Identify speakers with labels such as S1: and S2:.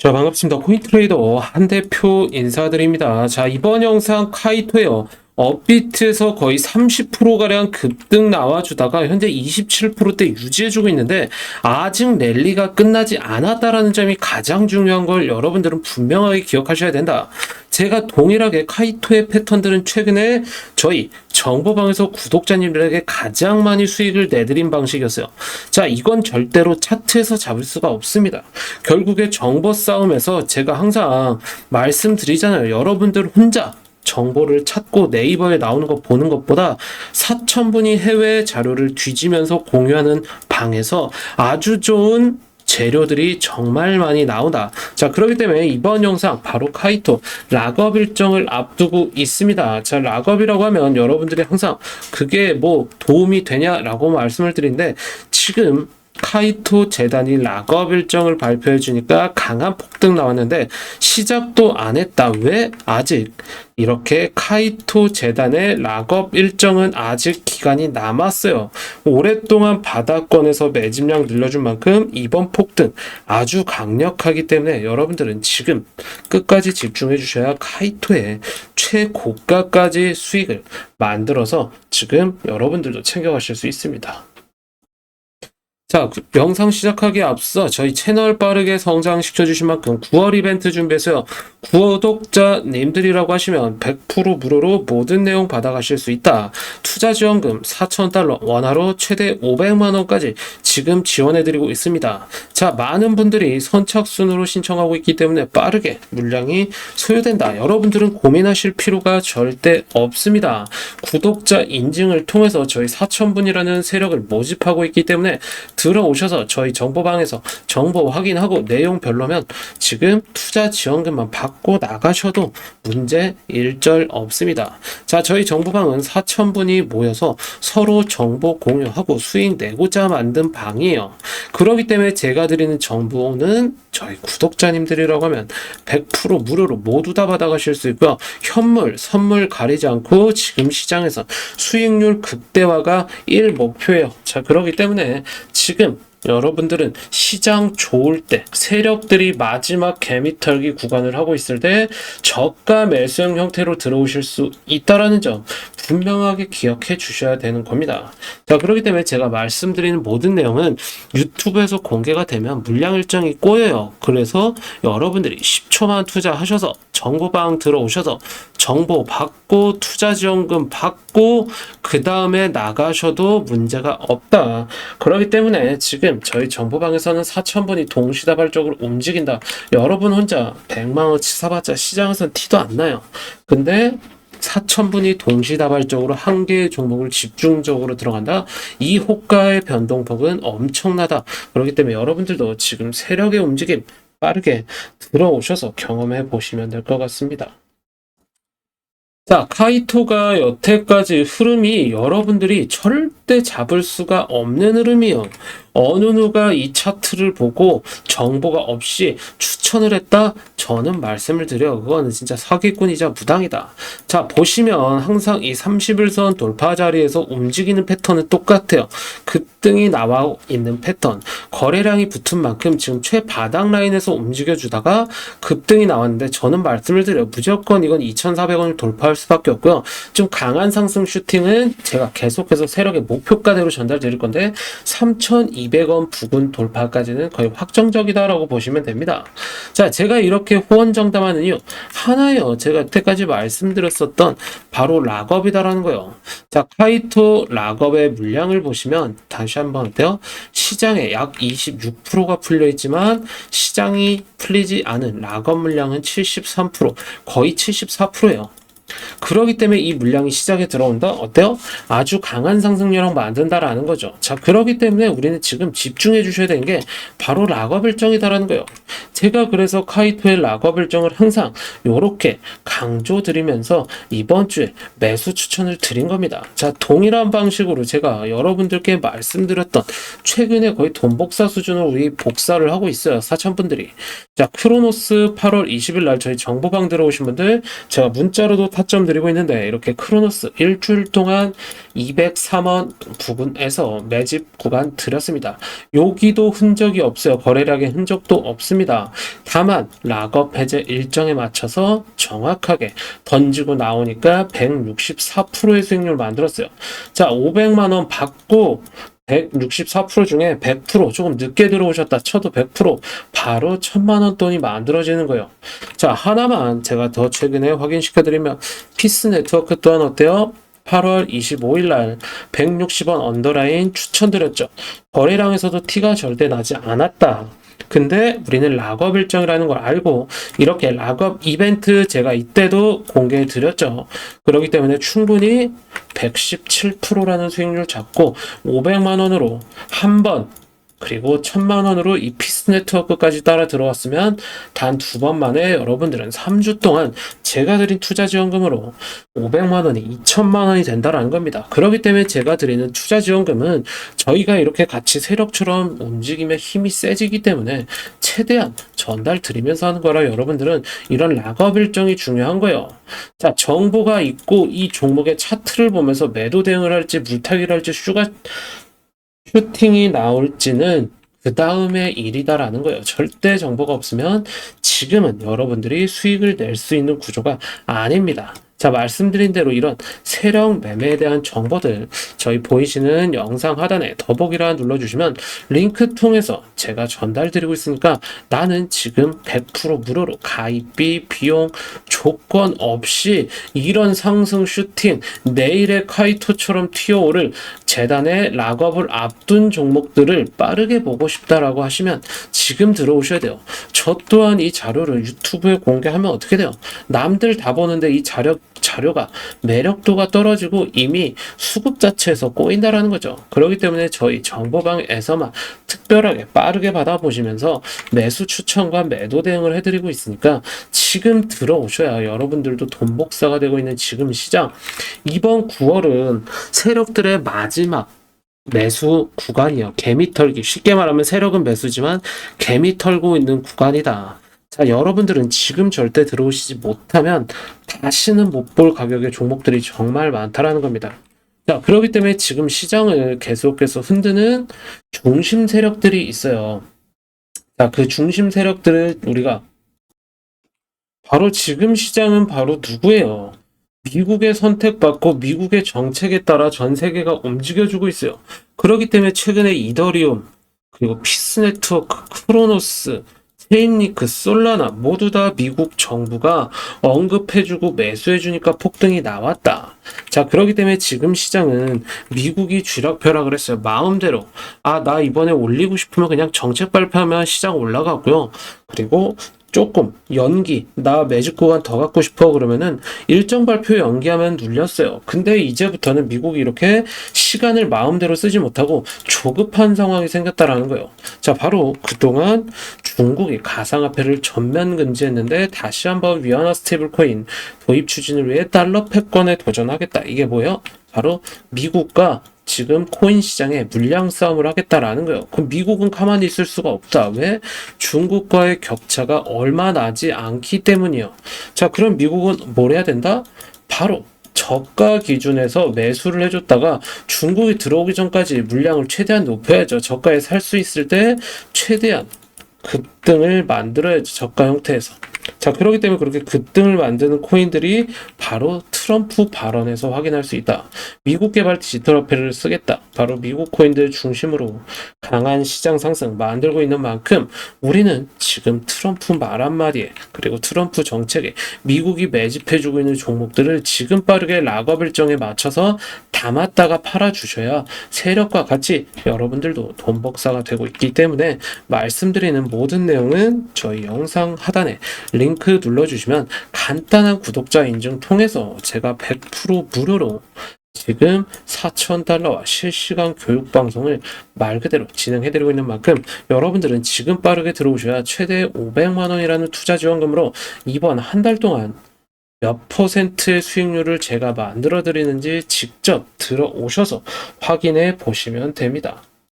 S1: 자, 반갑습니다. 코인트레이더 한 대표 인사드립니다. 자, 이번 영상 카이토예요. 업비트에서 거의 30%가량 급등 나와주다가 현재 27%대 유지해주고 있는데 아직 랠리가 끝나지 않았다라는 점이 가장 중요한 걸 여러분들은 분명하게 기억하셔야 된다. 제가 동일하게 카이토의 패턴들은 최근에 저희 정보방에서 구독자님들에게 가장 많이 수익을 내드린 방식이었어요. 자, 이건 절대로 차트에서 잡을 수가 없습니다. 결국에 정보 싸움에서 제가 항상 말씀드리잖아요. 여러분들 혼자 정보를 찾고 네이버에 나오는 거 보는 것보다 4천분이 해외 자료를 뒤지면서 공유하는 방에서 아주 좋은 재료들이 정말 많이 나온다. 자, 그렇기 때문에 이번 영상 바로 카이토 락업 일정을 앞두고 있습니다. 자, 락업이라고 하면 여러분들이 항상 그게 뭐 도움이 되냐라고 말씀을 드리는데 지금 카이토 재단이 락업 일정을 발표해 주니까 강한 폭등 나왔는데 시작도 안 했다. 왜 아직 이렇게 카이토 재단의 락업 일정은 아직 기간이 남았어요. 오랫동안 바닥권에서 매집량 늘려준 만큼 이번 폭등 아주 강력하기 때문에 여러분들은 지금 끝까지 집중해 주셔야 카이토의 최고가까지 수익을 만들어서 지금 여러분들도 챙겨가실 수 있습니다. 자, 그 영상 시작하기에 앞서 저희 채널 빠르게 성장시켜 주신 만큼 9월 이벤트 준비해서요. 구독자님들이라고 하시면 100% 무료로 모든 내용 받아가실 수 있다. 투자 지원금 4,000달러, 원화로 최대 500만 원까지 지금 지원해 드리고 있습니다. 자, 많은 분들이 선착순으로 신청하고 있기 때문에 빠르게 물량이 소요된다. 여러분들은 고민하실 필요가 절대 없습니다. 구독자 인증을 통해서 저희 4,000분이라는 세력을 모집하고 있기 때문에 들어오셔서 저희 정보방에서 정보 확인하고 내용 별로면 지금 투자 지원금만 받고 나가셔도 문제 일절 없습니다. 자, 저희 정보방은 4,000분이 모여서 서로 정보 공유하고 수익 내고자 만든 방이에요. 그렇기 때문에 제가 드리는 정보는 저희 구독자님들이라고 하면 100% 무료로 모두 다 받아가실 수 있고요. 현물, 선물 가리지 않고 지금 시장에서 수익률 극대화가 1 목표예요. 자, 그렇기 때문에 지금 여러분들은 시장 좋을 때 세력들이 마지막 개미털기 구간을 하고 있을 때 저가 매수형 형태로 들어오실 수 있다라는 점 분명하게 기억해 주셔야 되는 겁니다. 자, 그렇기 때문에 제가 말씀드리는 모든 내용은 유튜브에서 공개가 되면 물량 일정이 꼬여요. 그래서 여러분들이 10초만 투자하셔서 정보방 들어오셔서 정보 받고 투자 지원금 받고 그 다음에 나가셔도 문제가 없다. 그렇기 때문에 지금 저희 정보방에서는 4,000분이 동시다발적으로 움직인다. 여러분 혼자 100만원 치 사봤자 시장에서는 티도 안 나요. 근데 4,000분이 동시다발적으로 한 개의 종목을 집중적으로 들어간다. 이 호가의 변동폭은 엄청나다. 그렇기 때문에 여러분들도 지금 세력의 움직임 빠르게 들어오셔서 경험해 보시면 될 것 같습니다. 자, 카이토가 여태까지 흐름이 여러분들이 절대 잡을 수가 없는 흐름이요. 어느 누가 이 차트를 보고 정보가 없이 추천을 했다? 저는 말씀을 드려. 그거는 진짜 사기꾼이자 무당이다. 자, 보시면 항상 이 30일선 돌파 자리에서 움직이는 패턴은 똑같아요. 급등이 나와 있는 패턴. 거래량이 붙은 만큼 지금 최바닥 라인에서 움직여 주다가 급등이 나왔는데 저는 말씀을 드려요. 무조건 이건 2,400원을 돌파할 수밖에 없고요. 좀 강한 상승 슈팅은 제가 계속해서 세력의 목표가대로 전달 드릴 건데 3,200원 부근 돌파까지는 거의 확정적이다라고 보시면 됩니다. 자, 제가 이렇게 호언정담하는 이유 하나요. 제가 여태까지 말씀드렸었던 바로 락업이다라는 거예요. 자, 카이토 락업의 물량을 보시면 다시 한번 어때요? 시장에 약 26%가 풀려 있지만 시장이 풀리지 않은 락업 물량은 73%, 거의 74%예요. 그러기 때문에 이 물량이 시장에 들어온다? 어때요? 아주 강한 상승률을 만든다라는 거죠. 자, 그러기 때문에 우리는 지금 집중해 주셔야 되는 게 바로 락업 일정이다라는 거예요. 제가 그래서 카이토의 락업 일정을 항상 요렇게 강조 드리면서 이번 주에 매수 추천을 드린 겁니다. 자, 동일한 방식으로 제가 여러분들께 말씀드렸던 최근에 거의 돈 복사 수준으로 우리 복사를 하고 있어요. 4,000분들이. 자, 크로노스 8월 20일 날 저희 정보방 들어오신 분들 제가 문자로도 타점 드리고 있는데 이렇게 크로노스 일주일 동안 203원 부근에서 매집 구간 드렸습니다. 여기도 흔적이 없어요. 거래량의 흔적도 없습니다. 다만 락업 해제 일정에 맞춰서 정확하게 던지고 나오니까 164%의 수익률 만들었어요. 자, 500만 원 받고 164% 중에 100% 조금 늦게 들어오셨다 쳐도 100% 바로 1000만 원 돈이 만들어지는 거예요. 자, 하나만 제가 더 최근에 확인시켜 드리면 피스 네트워크 또한 어때요? 8월 25일 날 160원 언더라인 추천드렸죠. 거래량에서도 티가 절대 나지 않았다. 근데 우리는 락업 일정이라는 걸 알고 이렇게 락업 이벤트 제가 이때도 공개해 드렸죠. 그렇기 때문에 충분히 117%라는 수익률 잡고 500만 원으로 한 번 그리고 1000만 원으로 이 피스 네트워크까지 따라 들어왔으면 단 두 번 만에 여러분들은 3주 동안 제가 드린 투자 지원금으로 500만 원이 2천만 원이 된다라는 겁니다. 그렇기 때문에 제가 드리는 투자 지원금은 저희가 이렇게 같이 세력처럼 움직이면 힘이 세지기 때문에 최대한 전달 드리면서 하는 거라 여러분들은 이런 락업 일정이 중요한 거예요. 자, 정보가 있고 이 종목의 차트를 보면서 매도 대응을 할지 물타기를 할지 슈가 슈팅이 나올지는 그 다음의 일이다라는 거예요. 절대 정보가 없으면 지금은 여러분들이 수익을 낼 수 있는 구조가 아닙니다. 자, 말씀드린 대로 이런 세력 매매에 대한 정보들 저희 보이시는 영상 하단에 더보기란 눌러주시면 링크 통해서 제가 전달드리고 있으니까 나는 지금 100% 무료로 가입비, 비용, 조건 없이 이런 상승 슈팅, 내일의 카이토처럼 튀어오를 재단의 락업을 앞둔 종목들을 빠르게 보고 싶다라고 하시면 지금 들어오셔야 돼요. 저 또한 이 자료를 유튜브에 공개하면 어떻게 돼요? 남들 다 보는데 이 자료 자료가 매력도가 떨어지고 이미 수급 자체에서 꼬인다라는 거죠. 그렇기 때문에 저희 정보방에서만 특별하게 빠르게 받아보시면서 매수 추천과 매도 대응을 해드리고 있으니까 지금 들어오셔야 여러분들도 돈 복사가 되고 있는 지금 시장 이번 9월은 세력들의 마지막 매수 구간이요. 개미 털기. 쉽게 말하면 세력은 매수지만 개미 털고 있는 구간이다. 자, 여러분들은 지금 절대 들어오시지 못하면 다시는 못 볼 가격의 종목들이 정말 많다라는 겁니다. 자, 그렇기 때문에 지금 시장을 계속해서 흔드는 중심 세력들이 있어요. 자, 그 중심 세력들을 우리가 바로 지금 시장은 바로 누구예요? 미국의 선택받고 미국의 정책에 따라 전 세계가 움직여주고 있어요. 그렇기 때문에 최근에 이더리움, 그리고 피스 네트워크, 크로노스, 체인리크, 솔라나 모두 다 미국 정부가 언급해주고 매수해주니까 폭등이 나왔다. 자, 그렇기 때문에 지금 시장은 미국이 쥐락펴락을 했어요. 마음대로. 아, 나 이번에 올리고 싶으면 그냥 정책 발표하면 시장 올라가고요. 그리고 조금 연기 나 매직 구간 더 갖고 싶어 그러면은 일정 발표 연기하면 눌렸어요. 근데 이제부터는 미국이 이렇게 시간을 마음대로 쓰지 못하고 조급한 상황이 생겼다라는 거예요. 자, 바로 그동안 중국이 가상화폐를 전면 금지했는데 다시 한번 위안화 스테이블 코인 도입 추진을 위해 달러 패권에 도전하겠다. 이게 뭐예요? 바로 미국과 지금 코인 시장에 물량 싸움을 하겠다라는 거예요. 그럼 미국은 가만히 있을 수가 없다. 왜? 중국과의 격차가 얼마 나지 않기 때문이요. 자, 그럼 미국은 뭘 해야 된다? 바로 저가 기준에서 매수를 해줬다가 중국이 들어오기 전까지 물량을 최대한 높여야죠. 저가에 살 수 있을 때 최대한 급등을 만들어야죠. 저가 형태에서. 자, 그렇기 때문에 그렇게 급등을 만드는 코인들이 바로 트럼프 발언에서 확인할 수 있다. 미국 개발 디지털 화폐를 쓰겠다. 바로 미국 코인들 중심으로 강한 시장 상승 만들고 있는 만큼 우리는 지금 트럼프 말 한마디에 그리고 트럼프 정책에 미국이 매집해주고 있는 종목들을 지금 빠르게 락업 일정에 맞춰서 담았다가 팔아주셔야 세력과 같이 여러분들도 돈 복사가 되고 있기 때문에 말씀드리는 모든 내용은 저희 영상 하단에 링크 눌러주시면 간단한 구독자 인증 통해서 제가 100% 무료로 지금 4,000달러와 실시간 교육 방송을 말 그대로 진행해드리고 있는 만큼 여러분들은 지금 빠르게 들어오셔야 최대 500만 원이라는 투자 지원금으로 이번 한 달 동안 몇 퍼센트의 수익률을 제가 만들어 드리는지 직접 들어오셔서 확인해 보시면 됩니다.